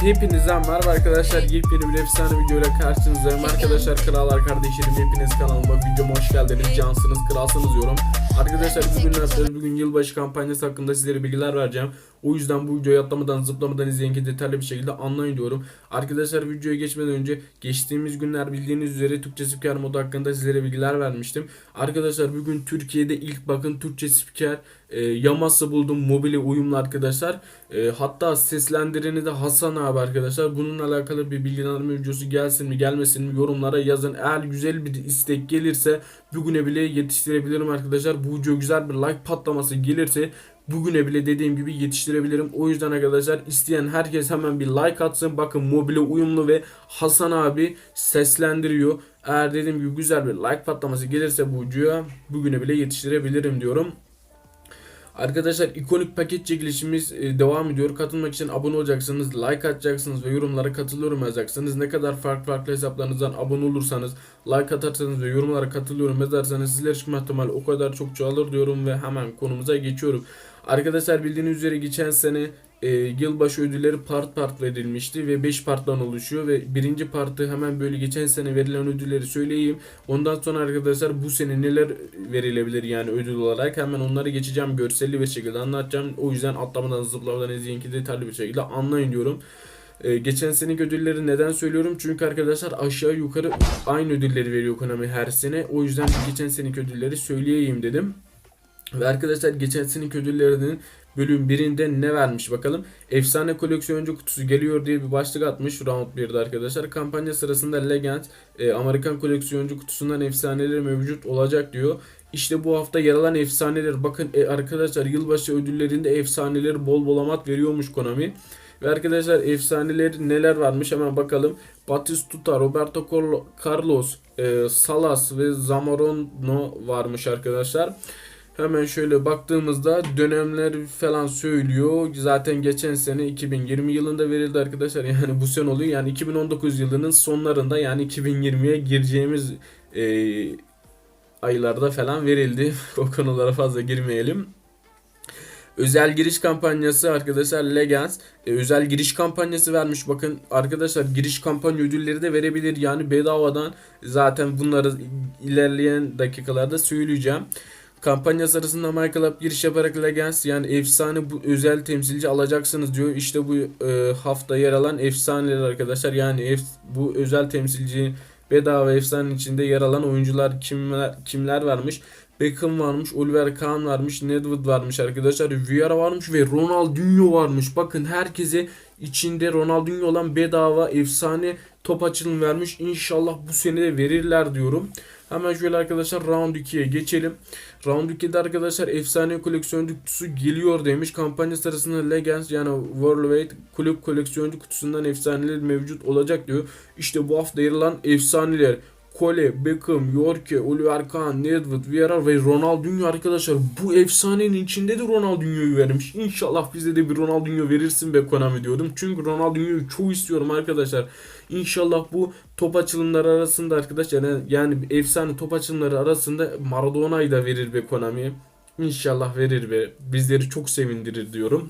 Hepinizden merhaba arkadaşlar. Yepyeni bir efsane videoyla karşınızdayım. Arkadaşlar krallar kardeşlerim hepiniz kanalıma videoma hoş geldiniz. Cansınız kralsınız diyorum. Arkadaşlar bugün yapacağız? Bugün yılbaşı kampanyası hakkında sizlere bilgiler vereceğim. O yüzden bu videoyu atlamadan zıplamadan izleyin ki detaylı bir şekilde anlayın diyorum. Arkadaşlar videoya geçmeden önce geçtiğimiz günler bildiğiniz üzere Türkçe spiker modu hakkında sizlere bilgiler vermiştim. Arkadaşlar bugün Türkiye'de ilk bakın Türkçe spiker e, Yamas'ı buldum mobile uyumlu arkadaşlar. E, hatta seslendireni de Hasan abi arkadaşlar. Bununla alakalı bir bilgilendirme videosu gelsin mi gelmesin mi yorumlara yazın. Eğer güzel bir istek gelirse bugüne bile yetiştirebilirim arkadaşlar. Bu video güzel bir like patlaması gelirse bugüne bile dediğim gibi yetiştirebilirim. O yüzden arkadaşlar isteyen herkes hemen bir like atsın. Bakın mobile uyumlu ve Hasan abi seslendiriyor. Eğer dediğim gibi güzel bir like patlaması gelirse bu bugüne bile yetiştirebilirim diyorum. Arkadaşlar ikonik paket çekilişimiz e, devam ediyor. Katılmak için abone olacaksınız, like atacaksınız ve yorumlara katılıyorum yazacaksınız. Ne kadar farklı farklı hesaplarınızdan abone olursanız, like atarsanız ve yorumlara katılıyorum yazarsanız sizler çıkma ihtimali o kadar çok çoğalır diyorum ve hemen konumuza geçiyorum. Arkadaşlar bildiğiniz üzere geçen sene e, yılbaşı ödülleri part part verilmişti ve 5 parttan oluşuyor ve birinci partı hemen böyle geçen sene verilen ödülleri söyleyeyim. Ondan sonra arkadaşlar bu sene neler verilebilir yani ödül olarak hemen onları geçeceğim görselli bir şekilde anlatacağım. O yüzden atlamadan zıplamadan izleyin ki detaylı bir şekilde anlayın diyorum. Ee, geçen seneki ödülleri neden söylüyorum? Çünkü arkadaşlar aşağı yukarı aynı ödülleri veriyor Konami her sene. O yüzden geçen seneki ödülleri söyleyeyim dedim. Ve arkadaşlar geçen seneki ödüllerinin bölüm birinde ne vermiş bakalım. Efsane koleksiyoncu kutusu geliyor diye bir başlık atmış round 1'de arkadaşlar. Kampanya sırasında Legend e, Amerikan koleksiyoncu kutusundan efsaneleri mevcut olacak diyor. İşte bu hafta yer alan efsaneler. Bakın e, arkadaşlar yılbaşı ödüllerinde efsaneleri bol bol amat veriyormuş Konami. Ve arkadaşlar efsaneler neler varmış hemen bakalım. Batistuta, Roberto Carlo- Carlos, e, Salas ve Zamorano varmış arkadaşlar. Hemen şöyle baktığımızda dönemler falan söylüyor. Zaten geçen sene 2020 yılında verildi arkadaşlar. Yani bu sene oluyor. Yani 2019 yılının sonlarında yani 2020'ye gireceğimiz e, aylarda falan verildi. o konulara fazla girmeyelim. Özel giriş kampanyası arkadaşlar Legends e, özel giriş kampanyası vermiş. Bakın arkadaşlar giriş kampanya ödülleri de verebilir. Yani bedavadan zaten bunları ilerleyen dakikalarda söyleyeceğim. Kampanya sırasında Michael Up giriş yaparak Legends yani efsane bu özel temsilci alacaksınız diyor. İşte bu e, hafta yer alan efsaneler arkadaşlar. Yani ef- bu özel temsilci bedava efsanenin içinde yer alan oyuncular kimler kimler varmış? Beckham varmış, Oliver Kahn varmış, Nedved varmış arkadaşlar. Vieira varmış ve Ronaldinho varmış. Bakın herkese içinde Ronaldinho olan bedava efsane top açılım vermiş. İnşallah bu sene de verirler diyorum. Hemen şöyle arkadaşlar round 2'ye geçelim. Round 2'de arkadaşlar efsane koleksiyoncu kutusu geliyor demiş. Kampanya sırasında Legends yani Worldwide kulüp koleksiyoncu kutusundan efsaneler mevcut olacak diyor. İşte bu hafta yer alan efsaneler. Kole, Beckham, Yorke, Oliver Kahn, Nedved, Vieira ve Ronaldinho arkadaşlar. Bu efsanenin içinde de Ronaldinho'yu vermiş. İnşallah bize de bir Ronaldinho verirsin be Konami diyordum. Çünkü Ronaldinho'yu çok istiyorum arkadaşlar. İnşallah bu top açılımları arasında arkadaşlar yani, yani efsane top açılımları arasında Maradona'yı da verir be Konami. İnşallah verir be. Bizleri çok sevindirir diyorum.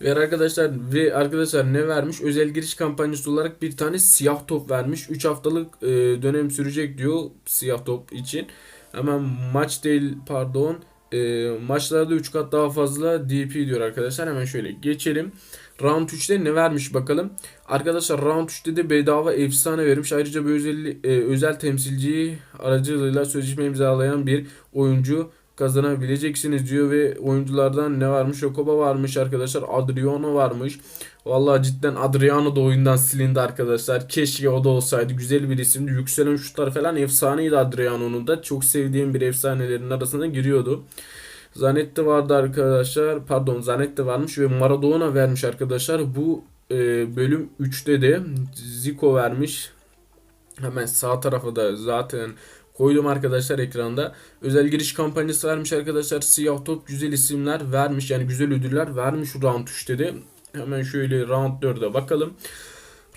Ve arkadaşlar ve arkadaşlar ne vermiş? Özel giriş kampanyası olarak bir tane siyah top vermiş. 3 haftalık e, dönem sürecek diyor siyah top için. Hemen maç değil pardon. E, maçlarda 3 kat daha fazla DP diyor arkadaşlar. Hemen şöyle geçelim. Round 3'te ne vermiş bakalım. Arkadaşlar Round 3'te de bedava efsane vermiş. Ayrıca bu özel, e, özel temsilciyi aracılığıyla sözleşme imzalayan bir oyuncu kazanabileceksiniz diyor ve oyunculardan ne varmış? Okoba varmış arkadaşlar. Adriano varmış. Vallahi cidden Adriano da oyundan silindi arkadaşlar. Keşke o da olsaydı. Güzel bir isimdi. Yükselen şutlar falan efsaneydi Adriano'nun da. Çok sevdiğim bir efsanelerin arasına giriyordu. Zanetti vardı arkadaşlar. Pardon Zanetti varmış ve Maradona vermiş arkadaşlar. Bu e, bölüm 3'te de Zico vermiş. Hemen sağ tarafa da zaten koydum arkadaşlar ekranda. Özel giriş kampanyası vermiş arkadaşlar. Siyah top güzel isimler vermiş. Yani güzel ödüller vermiş round 3'te de. Hemen şöyle round 4'e bakalım.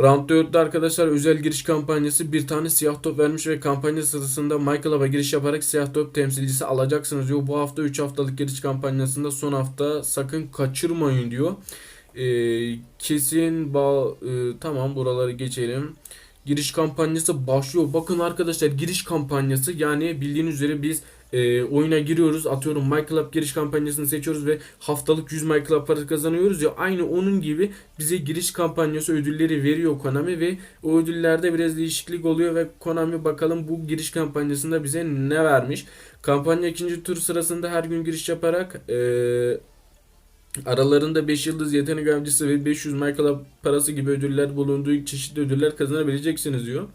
Round 4'te arkadaşlar özel giriş kampanyası bir tane siyah top vermiş ve kampanya sırasında Michael Hub'a giriş yaparak siyah top temsilcisi alacaksınız diyor. Bu hafta 3 haftalık giriş kampanyasında son hafta sakın kaçırmayın diyor. E, kesin ba e, tamam buraları geçelim. Giriş kampanyası başlıyor. Bakın arkadaşlar giriş kampanyası yani bildiğiniz üzere biz e, oyuna giriyoruz. Atıyorum MyClub giriş kampanyasını seçiyoruz ve haftalık 100 MyClub parası kazanıyoruz ya. Aynı onun gibi bize giriş kampanyası ödülleri veriyor Konami ve o ödüllerde biraz değişiklik oluyor ve Konami bakalım bu giriş kampanyasında bize ne vermiş. Kampanya ikinci tur sırasında her gün giriş yaparak e, aralarında 5 yıldız yetenek avcısı ve 500 MyClub parası gibi ödüller bulunduğu çeşitli ödüller kazanabileceksiniz diyor.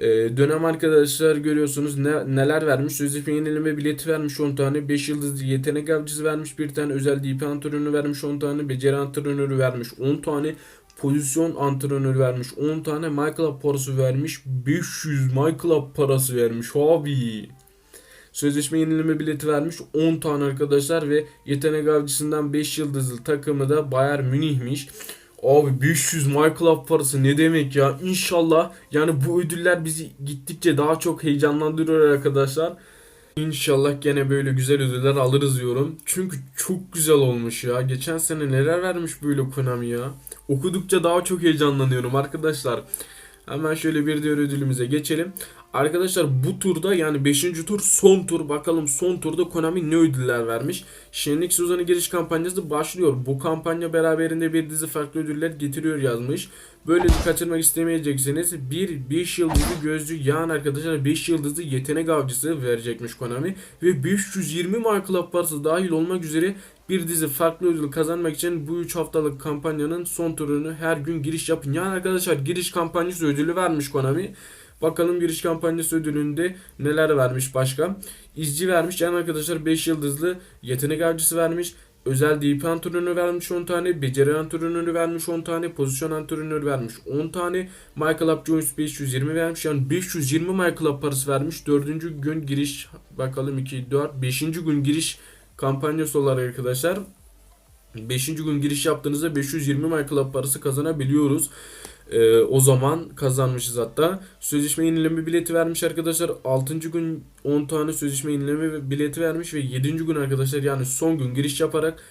Ee, dönem arkadaşlar görüyorsunuz ne, neler vermiş. Sözleşme yenileme bileti vermiş 10 tane. 5 yıldızlı yetenek avcısı vermiş. Bir tane özel DP antrenörü vermiş 10 tane. Beceri antrenörü vermiş 10 tane. Pozisyon antrenörü vermiş 10 tane. MyClub parası vermiş. 500 MyClub parası vermiş abi. Sözleşme yenileme bileti vermiş 10 tane arkadaşlar ve yetenek avcısından 5 yıldızlı takımı da Bayern Münih'miş. Abi 500 My Club parası ne demek ya? İnşallah yani bu ödüller bizi gittikçe daha çok heyecanlandırıyor arkadaşlar. İnşallah gene böyle güzel ödüller alırız diyorum. Çünkü çok güzel olmuş ya. Geçen sene neler vermiş böyle Konami ya. Okudukça daha çok heyecanlanıyorum arkadaşlar. Hemen şöyle bir diğer ödülümüze geçelim. Arkadaşlar bu turda yani 5. tur son tur bakalım son turda Konami ne ödüller vermiş. Şenlik sezonu giriş kampanyası başlıyor. Bu kampanya beraberinde bir dizi farklı ödüller getiriyor yazmış. Böylece kaçırmak istemeyeceksiniz. Bir 5 yıldızlı gözcü yani arkadaşlar 5 yıldızlı yetenek avcısı verecekmiş Konami. Ve 520 My Club parası dahil olmak üzere bir dizi farklı ödül kazanmak için bu 3 haftalık kampanyanın son turunu her gün giriş yapın. Yani arkadaşlar giriş kampanyası ödülü vermiş Konami. Bakalım giriş kampanyası ödülünde neler vermiş başka. İzci vermiş. Yani arkadaşlar 5 yıldızlı yetenek avcısı vermiş. Özel DP antrenörü vermiş 10 tane. Beceri antrenörü vermiş 10 tane. Pozisyon antrenörü vermiş 10 tane. Michael Up Jones 520 vermiş. Yani 520 Michael Up parası vermiş. 4. gün giriş bakalım 2, 4, 5. gün giriş kampanyası olarak arkadaşlar. 5. gün giriş yaptığınızda 520 Michael Up parası kazanabiliyoruz. Ee, o zaman kazanmışız hatta. Sözleşme yenileme bileti vermiş arkadaşlar. 6. gün 10 tane sözleşme yenileme bileti vermiş ve 7. gün arkadaşlar yani son gün giriş yaparak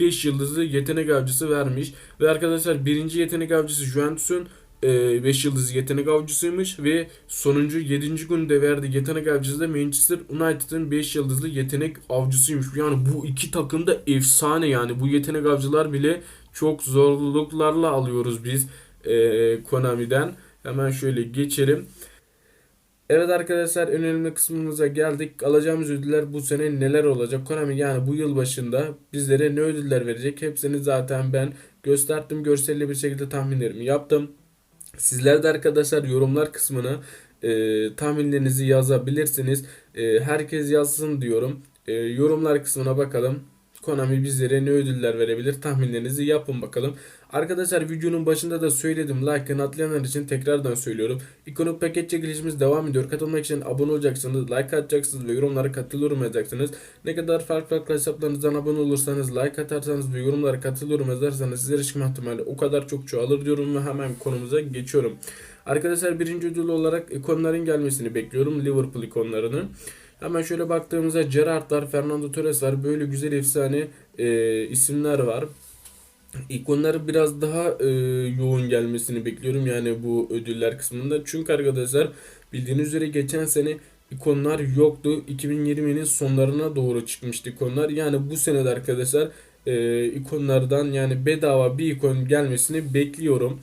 5 yıldızlı yetenek avcısı vermiş. Ve arkadaşlar birinci yetenek avcısı Juventus'un 5 yıldızlı yetenek avcısıymış ve sonuncu 7. günde verdiği yetenek avcısı da Manchester United'ın 5 yıldızlı yetenek avcısıymış. Yani bu iki takım da efsane yani bu yetenek avcılar bile çok zorluklarla alıyoruz biz e, Konami'den. Hemen şöyle geçelim. Evet arkadaşlar önemli kısmımıza geldik. Alacağımız ödüller bu sene neler olacak? Konami yani bu yıl başında bizlere ne ödüller verecek? Hepsini zaten ben gösterdim. Görselli bir şekilde tahminlerimi yaptım. Sizler de arkadaşlar yorumlar kısmına e, tahminlerinizi yazabilirsiniz. E, herkes yazsın diyorum. E, yorumlar kısmına bakalım. Konami bizlere ne ödüller verebilir tahminlerinizi yapın bakalım. Arkadaşlar videonun başında da söyledim. Like'ını atlayanlar için tekrardan söylüyorum. İkonik paket çekilişimiz devam ediyor. Katılmak için abone olacaksınız, like atacaksınız ve yorumlara katılıyorum yazacaksınız. Ne kadar farklı farklı hesaplarınızdan abone olursanız, like atarsanız ve yorumlara katılıyorum yazarsanız sizlere çıkma ihtimali o kadar çok çoğalır diyorum ve hemen konumuza geçiyorum. Arkadaşlar birinci ödül olarak ikonların gelmesini bekliyorum. Liverpool ikonlarını. Hemen şöyle baktığımızda Gerrard var, Fernando Torres var. Böyle güzel efsane e, isimler var. İkonları biraz daha e, yoğun gelmesini bekliyorum yani bu ödüller kısmında. Çünkü arkadaşlar bildiğiniz üzere geçen sene ikonlar yoktu. 2020'nin sonlarına doğru çıkmıştı ikonlar. Yani bu senede arkadaşlar e, ikonlardan yani bedava bir ikon gelmesini bekliyorum.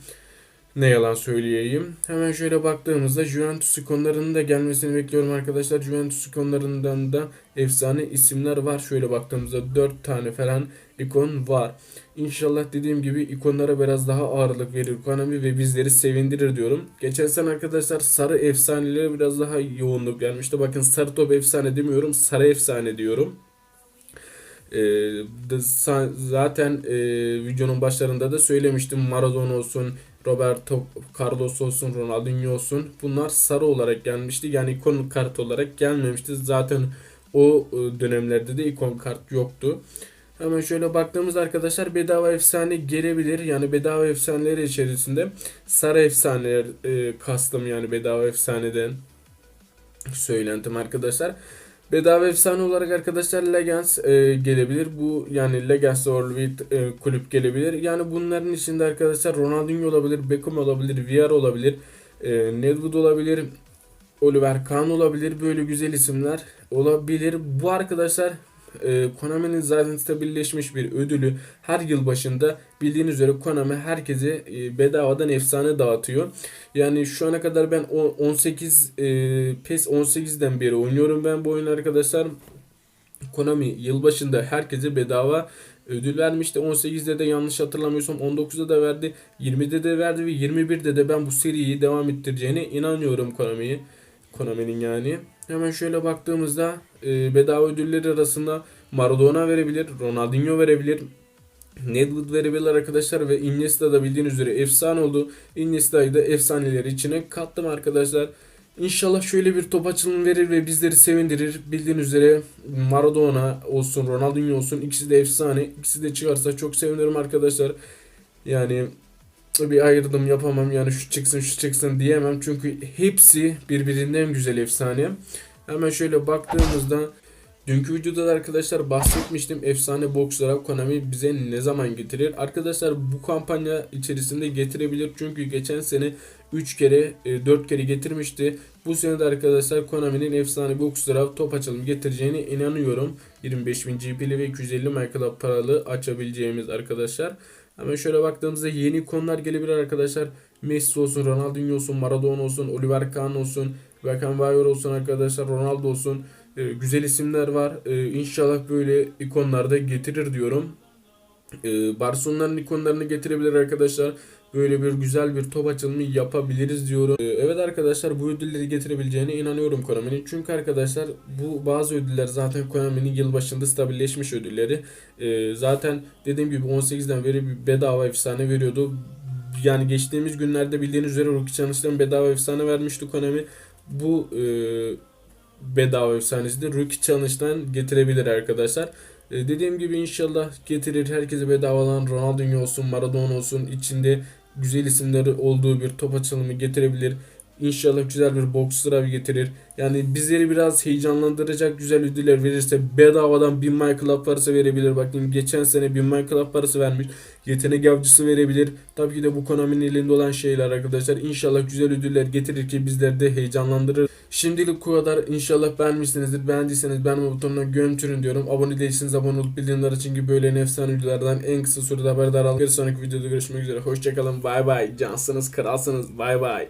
Ne yalan söyleyeyim. Hemen şöyle baktığımızda Juventus ikonlarının da gelmesini bekliyorum arkadaşlar. Juventus ikonlarından da efsane isimler var. Şöyle baktığımızda 4 tane falan ikon var. İnşallah dediğim gibi ikonlara biraz daha ağırlık verir Konami ve bizleri sevindirir diyorum. Geçen sene arkadaşlar sarı efsanelere biraz daha yoğunluk gelmişti. Bakın sarı top efsane demiyorum. Sarı efsane diyorum. Ee, zaten e, videonun başlarında da söylemiştim. Maradona olsun, Roberto Carlos olsun, Ronaldinho olsun. Bunlar sarı olarak gelmişti. Yani ikon kart olarak gelmemişti. Zaten o e, dönemlerde de ikon kart yoktu. Hemen şöyle baktığımız arkadaşlar bedava efsane gelebilir. Yani bedava efsaneleri içerisinde sarı efsaneler e, kastım yani bedava efsaneden söylentim arkadaşlar. Bedava efsane olarak arkadaşlar Legends e, gelebilir. Bu yani Legends Orbit e, kulüp gelebilir. Yani bunların içinde arkadaşlar Ronaldinho olabilir, Beckham olabilir, Villar olabilir, e, Nedved olabilir, Oliver Kahn olabilir. Böyle güzel isimler olabilir. Bu arkadaşlar e, Konami'nin zaten stabilleşmiş bir ödülü. Her yıl başında bildiğiniz üzere Konami herkese bedavadan efsane dağıtıyor. Yani şu ana kadar ben o 18 e, PES 18'den beri oynuyorum ben bu oyunu arkadaşlar. Konami yılbaşında herkese bedava ödül vermişti. 18'de de yanlış hatırlamıyorsam 19'da da verdi. 20'de de verdi ve 21'de de ben bu seriyi devam ettireceğine inanıyorum Konami'ye. Konami'nin yani. Hemen şöyle baktığımızda e, bedava ödülleri arasında Maradona verebilir, Ronaldinho verebilir, Nedved verebilir arkadaşlar ve Iniesta da bildiğiniz üzere efsane oldu. Iniesta'yı da efsaneleri içine kattım arkadaşlar. İnşallah şöyle bir top açılımı verir ve bizleri sevindirir. Bildiğiniz üzere Maradona olsun, Ronaldinho olsun ikisi de efsane. İkisi de çıkarsa çok sevinirim arkadaşlar. Yani bir ayırdım yapamam yani şu çıksın şu çıksın diyemem. Çünkü hepsi birbirinden güzel efsane. Hemen şöyle baktığımızda Dünkü videoda da arkadaşlar bahsetmiştim efsane bokslara Konami bize ne zaman getirir? Arkadaşlar bu kampanya içerisinde getirebilir çünkü geçen sene 3 kere 4 kere getirmişti. Bu sene de arkadaşlar Konami'nin efsane bokslara top açalım getireceğine inanıyorum. 25.000 GP'li ve 250 Michael paralı açabileceğimiz arkadaşlar. Hemen şöyle baktığımızda yeni ikonlar gelebilir arkadaşlar. Messi olsun, Ronaldinho olsun, Maradona olsun, Oliver Kahn olsun, Beckenbauer olsun arkadaşlar, Ronaldo olsun. Ee, güzel isimler var. Ee, inşallah böyle ikonlar da getirir diyorum. Ee, Barcelona'nın ikonlarını getirebilir arkadaşlar. Böyle bir güzel bir top açılımı yapabiliriz diyorum. Ee, evet arkadaşlar bu ödülleri getirebileceğine inanıyorum Konami'nin. Çünkü arkadaşlar bu bazı ödüller zaten Konami'nin yılbaşında stabilleşmiş ödülleri. Ee, zaten dediğim gibi 18'den beri bir bedava efsane veriyordu. Yani geçtiğimiz günlerde bildiğiniz üzere Rookie Challenge'dan bedava efsane vermişti Konami. Bu e, bedava efsanesi de Rookie Challenge'dan getirebilir arkadaşlar. E, dediğim gibi inşallah getirir. Herkese bedavadan Ronaldinho olsun, Maradona olsun içinde güzel isimleri olduğu bir top açılımı getirebilir. İnşallah güzel bir box sıra getirir. Yani bizleri biraz heyecanlandıracak güzel ödüller verirse bedavadan 1000 My Club parası verebilir. Bakın geçen sene 1000 My Club parası vermiş. Yetenek avcısı verebilir. Tabii ki de bu Konami'nin elinde olan şeyler arkadaşlar. İnşallah güzel ödüller getirir ki bizleri de heyecanlandırır. Şimdilik bu kadar. İnşallah beğenmişsinizdir. Beğendiyseniz beğenme butonuna gömçürün diyorum. Abone değilseniz abone olup bildirimler için gibi böyle efsane videolardan en kısa sürede haberdar olun. Bir sonraki videoda görüşmek üzere. Hoşçakalın. Bay bay. Cansınız, kralsınız. Bay bay.